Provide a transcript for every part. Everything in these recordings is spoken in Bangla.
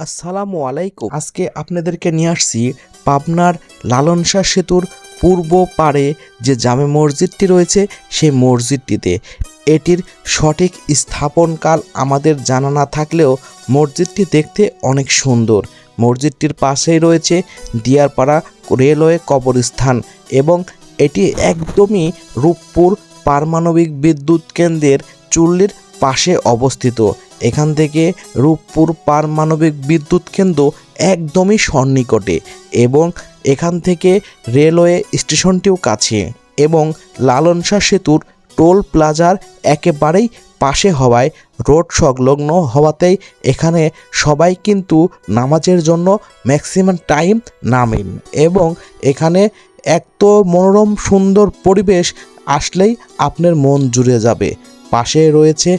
আসসালামু আলাইকুম। আজকে আপনাদেরকে নিয়ে আসছি পাবনার লালন সেতুর পূর্ব পাড়ে যে জামে মসজিদটি রয়েছে, সেই মসজিদটিতে। এটির সঠিক স্থাপনকাল আমাদের জানা না থাকলেও মসজিদটি দেখতে অনেক সুন্দর। মসজিদটির পাশেই রয়েছে দিয়ারপাড়া রেলওয়ে কবরস্থান এবং এটি একদমই রূপপুর পারমাণবিক বিদ্যুৎ কেন্দ্রের চুল্লির পাশে অবস্থিত। এখান থেকে রূপপুর পারমাণবিক বিদ্যুৎ কেন্দ্র একদমই সন্নিকটে এবং এখান থেকে রেলওয়ে স্টেশনটিও কাছে এবং লালন শাহ সেতুর টোল প্লাজার একেবারেই পাশে হওয়ায় রোড সংলগ্ন হওয়াতেই এখানে সবাই কিন্তু নামাজের জন্য ম্যাক্সিমাম টাইম নামেন এবং এখানে এক তো মনোরম সুন্দর পরিবেশ আসলেই আপনার মন জুড়ে যাবে। পাশে রয়েছে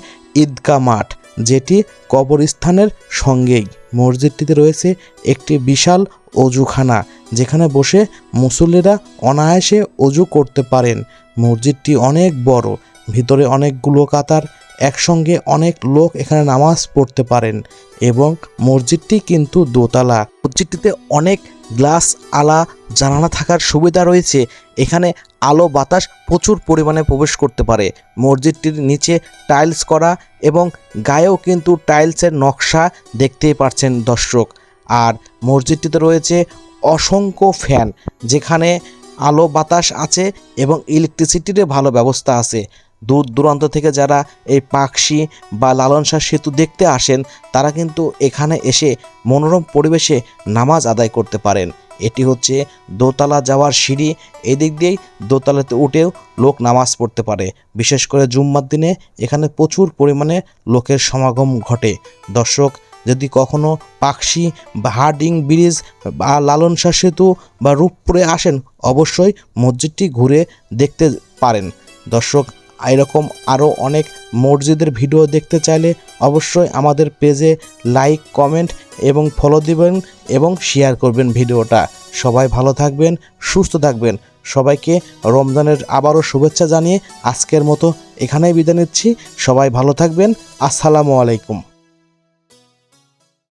ঈদগা মাঠ, যেটি কবরস্থানের সঙ্গেই। মসজিদটিতে রয়েছে একটি বিশাল অজুখানা, যেখানে বসে মুসল্লিরা অনায়াসে অজু করতে পারেন। মসজিদটি অনেক বড়, ভিতরে অনেকগুলো কাতার একসঙ্গে অনেক লোক এখানে নামাজ পড়তে পারেন এবং মসজিদটি কিন্তু দোতলা। মসজিদটিতে অনেক গ্লাস আলা জানালা থাকার সুবিধা রয়েছে। এখানে আলো বাতাস প্রচুর পরিমাণে প্রবেশ করতে পারে। মসজিদটির নিচে টাইলস করা এবং গায়েও কিন্তু টাইলসের নকশা দেখতেই পাচ্ছেন দর্শক। আর মসজিদটিতে রয়েছে অসংখ্য ফ্যান, যেখানে আলো বাতাস আছে এবং ইলেকট্রিসিটির ভালো ব্যবস্থা আছে। দূর দূরান্ত থেকে যারা এই পাকশি বা লালন শাহ সেতু দেখতে আসেন, তারা কিন্তু এখানে এসে মনোরম পরিবেশে নামাজ আদায় করতে পারেন। এটি হচ্ছে দোতলা যাওয়ার সিঁড়ি। এদিক দিয়েই দোতলাতে উঠেও লোক নামাজ পড়তে পারে। বিশেষ করে জুম্মার দিনে এখানে প্রচুর পরিমাণে লোকের সমাগম ঘটে। দর্শক, যদি কখনো পাকশি বা হার্ডিং ব্রিজ বা লালন শাহ সেতু বা রূপপুরে আসেন, অবশ্যই মসজিদটি ঘুরে দেখতে পারেন। দর্শক এরকম আরও অনেক মসজিদের ভিডিও দেখতে চাইলে অবশ্যই আমাদের পেজে লাইক, কমেন্ট এবং ফলো দিবেন এবং শেয়ার করবেন ভিডিওটা। সবাই ভালো থাকবেন, সুস্থ থাকবেন। সবাইকে রমজানের আবারও শুভেচ্ছা জানিয়ে আজকের মতো এখানেই বিদায় নিচ্ছি। সবাই ভালো থাকবেন। আসসালামু আলাইকুম।